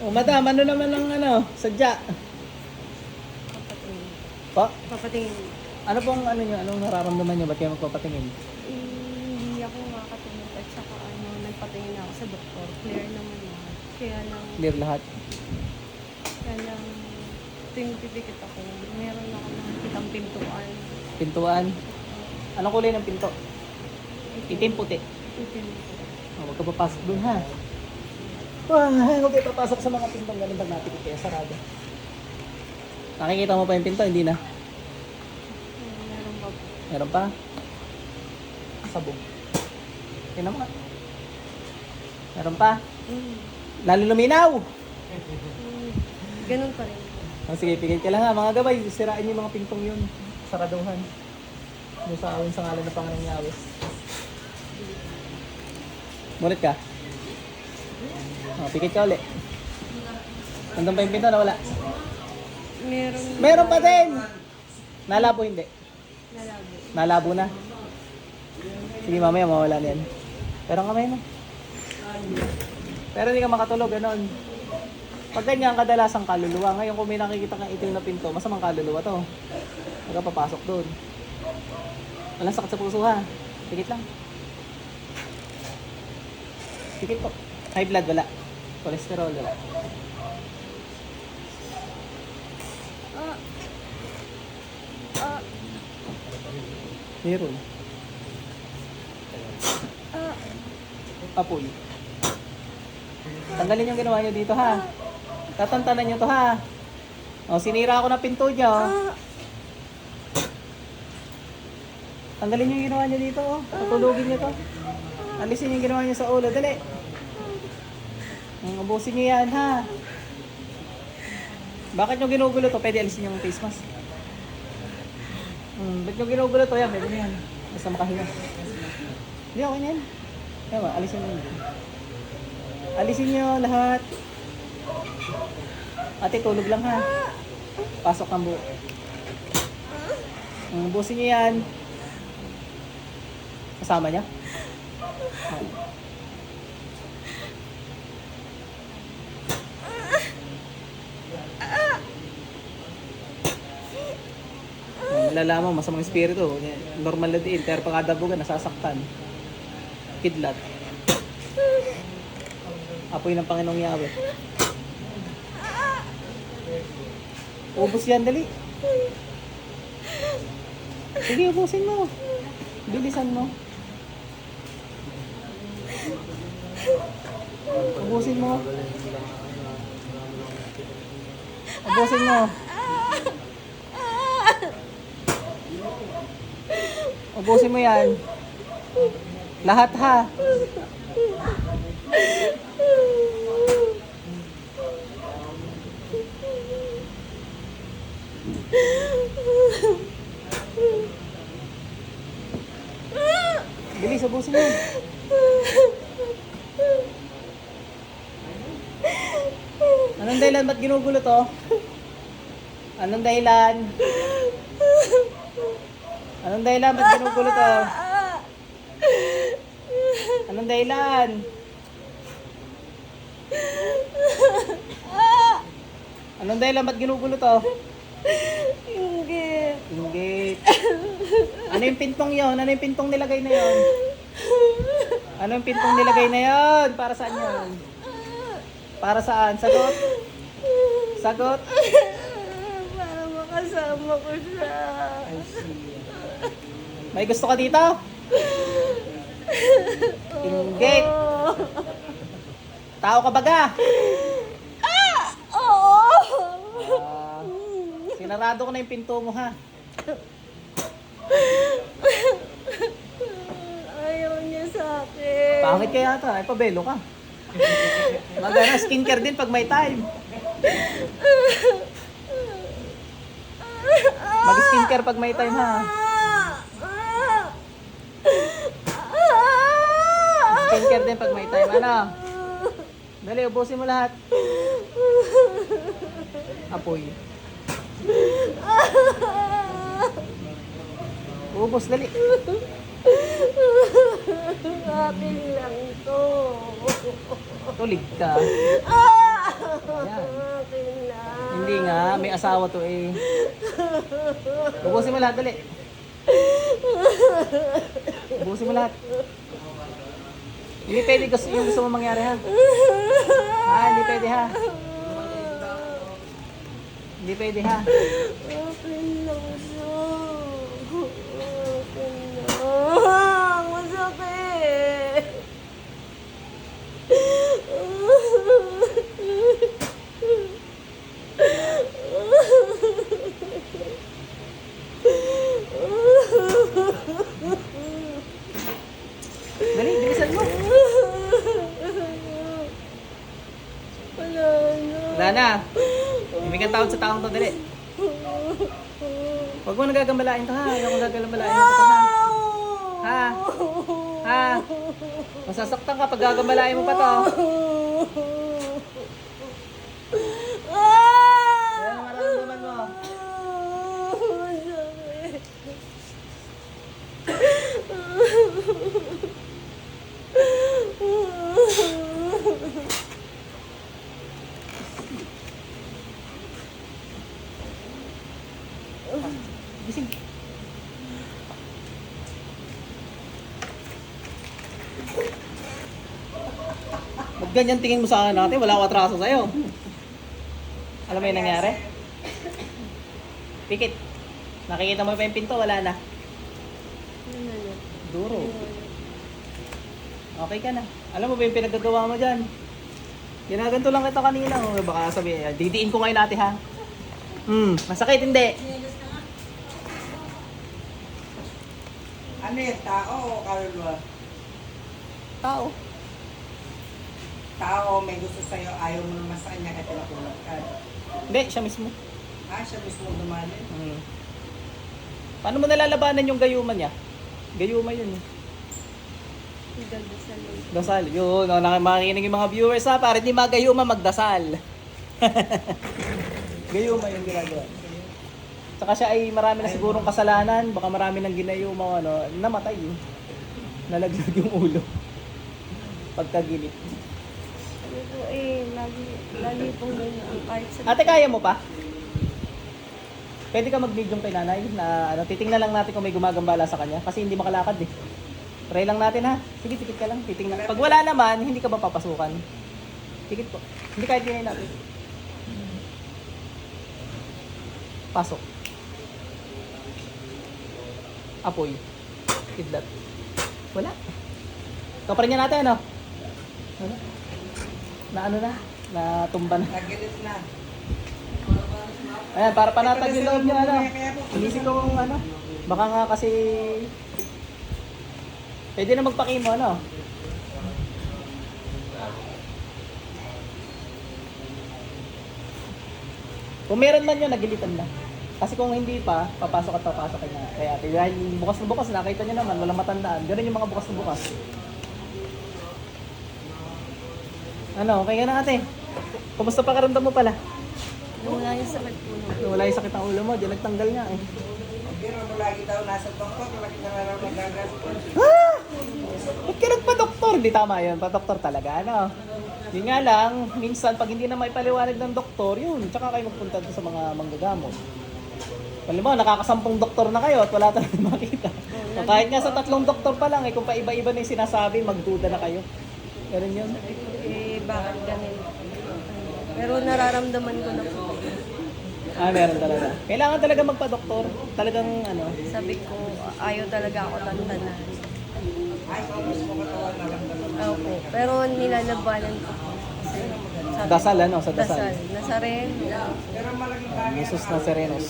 O madam, ano naman ang ano, sadya? Papatingin. Pa? Papatingin. Ano pong ano nyo, anong nararamdaman nyo? Ba't kayo magpapatingin? Hindi ako makakatingin at saka ano, nagpatingin ako sa doktor. Clear naman lahat. Kaya lang, Clear lahat. kaya lang, tuwing pipikit ako, meron ako nakikitang pintuan. Pintuan. Anong kulay ng pinto? Itim puti. Itim. Oh, huwag ka papasok dun ha. Wah, huwag kayo papasok sa mga pintong ganun pag napikit kayo. Sarado. Nakikita mo pa yung pinto? Hindi na. Meron po? Meron pa? Sabog. Tingnan mo nga. Meron pa? Mm. Lalo luminaw! Mm. Ganun pa rin. Oh, sige, pigil ka lang ha. Mga gabay, sirain yung mga pintong yun. Saraduhan. Yung sa awin sa ngalan ng Panginoong Yahweh. Mulit ka. Oh, pikit ka ulit. Nandun pa yung pinto na wala. Meron. Meron pa din! Nalabo hindi. Nalabo. Nalabo na. Sige, mamaya mawala na yan. Pero kamay na. Pero hindi ka makatulog, ganon. Pag ganyan, kadalasang kaluluwa. Ngayon, kung may nakikita kang itim na pinto, masamang kaluluwa to. Huwag ka papasok doon. Walang sakit sa puso ha. Pikit lang. Pikit po. High blood, wala. Cholesterol, wala. Ah. Ah. Meron. Ah. Apoy. Tanggalin yung ginawa nyo dito ha. Tatantanan nyo to ha. O, sinira ako ng pinto niya o. Ah. Tanggalin nyo yung ginawa nyo dito o. Patulugin nyo to. Alisin yung ginawa nyo sa ulo. Dali. Mm, Ubusin nyo yan ha. Bakit nyo ginugulo to? Pwede alisin yung face mask. Hmm, ba't nyo ginugulo to? Yan, pwede na yan. Basta makahinga. Hindi, okay na yan. Alisin nyo. Alisin nyo lahat. Ate, tulog lang ha. Pasok ang buo. Hmm, Ubusin nyo yan. Kasama niya? Okay. Malalaman, masamang espiritu. Normal na din, pero pag adabugan, nasasaktan. Kidlat. Apoy ng Panginoong Yahweh. Ubus yan, dali. Sige, ubusin mo. Bilisan mo. Ubusin mo. Ubusin mo. Ubusin mo yan. Lahat ha. Bilis, ubusin mo. Anong dahilan? Ba't ginugulo to? Anong dahilan? Anong dahilan? Ba't ginugulo to? Anong dahilan? Anong dahilan? Ba't ginugulo to? Inggit. Inggit. Ano yung pintong yon? Ano yung pintong nilagay na yon? Ano yung pintong nilagay na yon? Para saan yon? Para saan? Sagot? Sagot? Para makasama ko siya. I see. May gusto ka dito? Inggit. Tao ka baga? Oo. Ah, sinarado ko na yung pinto mo ha. Ayaw niya sa akin. Pangit ka yata. Ay, pabelo ka. Magana, skincare din pag may time. Mag-skincare pag may time ha. Skincare din pag may time. Ano? Dali, ubusin mo lahat. Apoy. Ubus, dali. Akin lang to. Tulig ka. Ah! asawa to eh. Ubusin mo lahat, dali. Ubusin mo lahat. Hindi pwede gusto, yung gusto mo mangyari ha. Ha, hindi pwede ha. Hindi pwede ha. Open lang siya. Open lang. Masakit. Dali, bilisan mo. Wala na. Wala na. Tawad sa taong to, dali. Huwag mo nagagambalain to ha. Ayaw ko nagagambalain mo to ha. Ha? Ha? Masasaktan ka pag gagambalain mo pa to. Kaya ang mararamdaman mo. Gising. Ba't ganyan tingin mo sa akin natin? Wala ko atraso sa'yo. Alam mo yung nangyari? Pikit. Nakikita mo pa yung pinto, wala na. Duro. Okay ka na. Alam mo ba yung pinagagawa mo dyan? Ginaganto lang kita kanina. Oh, baka sabihin, didiin ko ngayon natin ha. Hmm, masakit hindi. Ano yung tao o kaluluwa? Tao. Tao, may gusto sa'yo, ayaw mo naman sa kanya kaya pinatulog ka. Hindi, siya mismo. Ah, siya mismo dumali. Hmm. Paano mo nalalabanan yung gayuman niya? Gayuma yun eh. Dasal. Yun, no, nak- makikinig yung mga viewers ha, para di magayuma magdasal. gayuma yung ginagawa. Saka siya ay marami na sigurong kasalanan, baka marami nang ginayuma ano, namatay. Nalaglag yung ulo. Pagkagilip. Sabi ko eh, lagi, lagi pong ganyan. Kahit sa... Ate, kaya mo pa? Pwede ka mag-video kay nanay na ano, titingnan lang natin kung may gumagambala sa kanya kasi hindi makalakad eh. Try lang natin ha. Sige, tikit ka lang. Titingnan. Pag wala naman, hindi ka ba papasukan? Tikit po. Hindi kahit dinay natin. Pasok. Apoy. Kidlat. Wala. Kapar niya natin ano? Wala. Na ano na? Natumba na. Nagilis na. Ayan, para panatag yung loob niya, ano. Inisip ko kung ano. Baka nga kasi... Pwede na magpakimo, ano. Kung meron man yun, nagilitan na. Kasi kung hindi pa, papasok at papasok na. Kaya, bukas na bukas, nakita niyo naman, walang matandaan. Ganun yung mga bukas na bukas. Ano, okay ka na ate? Kumusta pa karamdam mo pala? Wala yung sakit po nung. Wala yung sakit ang ulo mo, di nagtanggal nga eh. Pero mo lagi daw nasa bangkok, lagi na nga raw nagagastos. Ah! Ba't ka nagpa-doktor? Di tama yun, pa-doktor talaga, ano? Yun nga lang, minsan pag hindi na may paliwanag ng doktor, yun, tsaka kayo magpunta doon sa mga manggagamot. Halimbawa, nakakasampung doktor na kayo at wala talaga makita. So, kahit nga sa tatlong doktor pa lang, eh, kung paiba-iba na yung sinasabi, magduda na kayo. Ganun yun. Bakit ganun? Pero nararamdaman ko na po. Ah, meron talaga. Kailangan talaga magpa-doktor. Talagang, ano, Sabi ko, ayaw talaga ako tantanan. Opo. Pero nilalabanan ko po. Kasi sabi dasal, ano, sa dasal. Dasal. Nasaren. Pero malaking bagay. Jesus na Serenos.